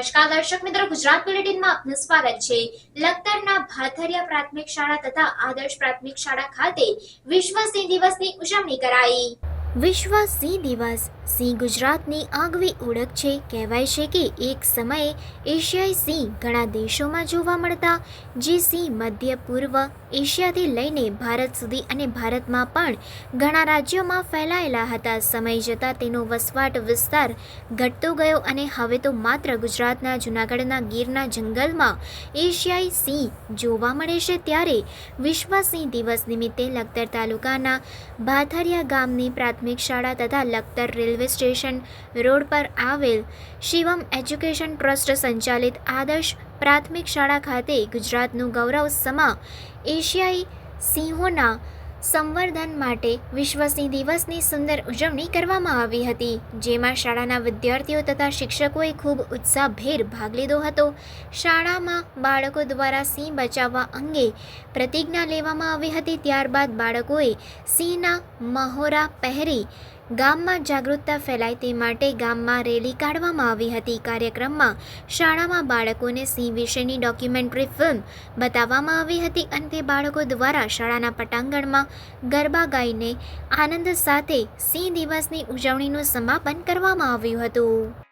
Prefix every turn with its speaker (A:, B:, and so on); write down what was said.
A: નમસ્કાર દર્શક મિત્રો, ગુજરાત બુલેટિનમાં આપનું સ્વાગત છે. લખતરના ભાથરિયા પ્રાથમિક શાળા તથા આદર્શ પ્રાથમિક શાળા ખાતે વિશ્વ સિંહ દિવસની ઉજવણી કરાઈ. વિશ્વ સિંહ દિવસ સિંહ ગુજરાતની આગવી ઓળખ છે. કહેવાય છે કે એક સમયે એશિયાઈ સિંહ ઘણા દેશોમાં જોવા મળતા, જે સિંહ મધ્ય પૂર્વ એશિયાથી લઈને ભારત સુધી અને ભારતમાં પણ ઘણા રાજ્યોમાં ફેલાયેલા હતા. સમય જતાં તેનો વસવાટ વિસ્તાર ઘટતો ગયો અને હવે તો માત્ર ગુજરાતના જૂનાગઢના ગીરના જંગલમાં એશિયાઈ સિંહ જોવા મળે છે. ત્યારે વિશ્વ સિંહ દિવસ નિમિત્તે લખતર તાલુકાના ભાથરિયા ગામની પ્રાથમિક શાળા તથા લખતર રેલવે સ્ટેશન રોડ પર આવેલ શિવમ એજ્યુકેશન ટ્રસ્ટ સંચાલિત આદર્શ પ્રાથમિક શાળા ખાતે ગુજરાતનું ગૌરવ સમા એશિયાઈ સિંહોના સંવર્ધન માટે વિશ્વ સિંહ દિવસની સુંદર ઉજવણી કરવામાં આવી હતી, જેમાં શાળાના વિદ્યાર્થીઓ તથા શિક્ષકોએ ખૂબ ઉત્સાહભેર ભાગ લીધો હતો. શાળામાં બાળકો દ્વારા સિંહ બચાવવા અંગે પ્રતિજ્ઞા લેવામાં આવી હતી, ત્યારબાદ બાળકોએ સિંહના મહોરા પહેરી ગામમાં જાગૃતતા ફેલાય તે માટે ગામમાં રેલી કાઢવામાં આવી હતી. કાર્યક્રમમાં શાળામાં બાળકોને સિંહ વિશેની ડોક્યુમેન્ટરી ફિલ્મ બતાવવામાં આવી હતી અને તે બાળકો દ્વારા શાળાના પટાંગણમાં ગરબા ગાઈને આનંદ સાથે સિંહ દિવસની ઉજવણીનું સમાપન કરવામાં આવ્યું હતું.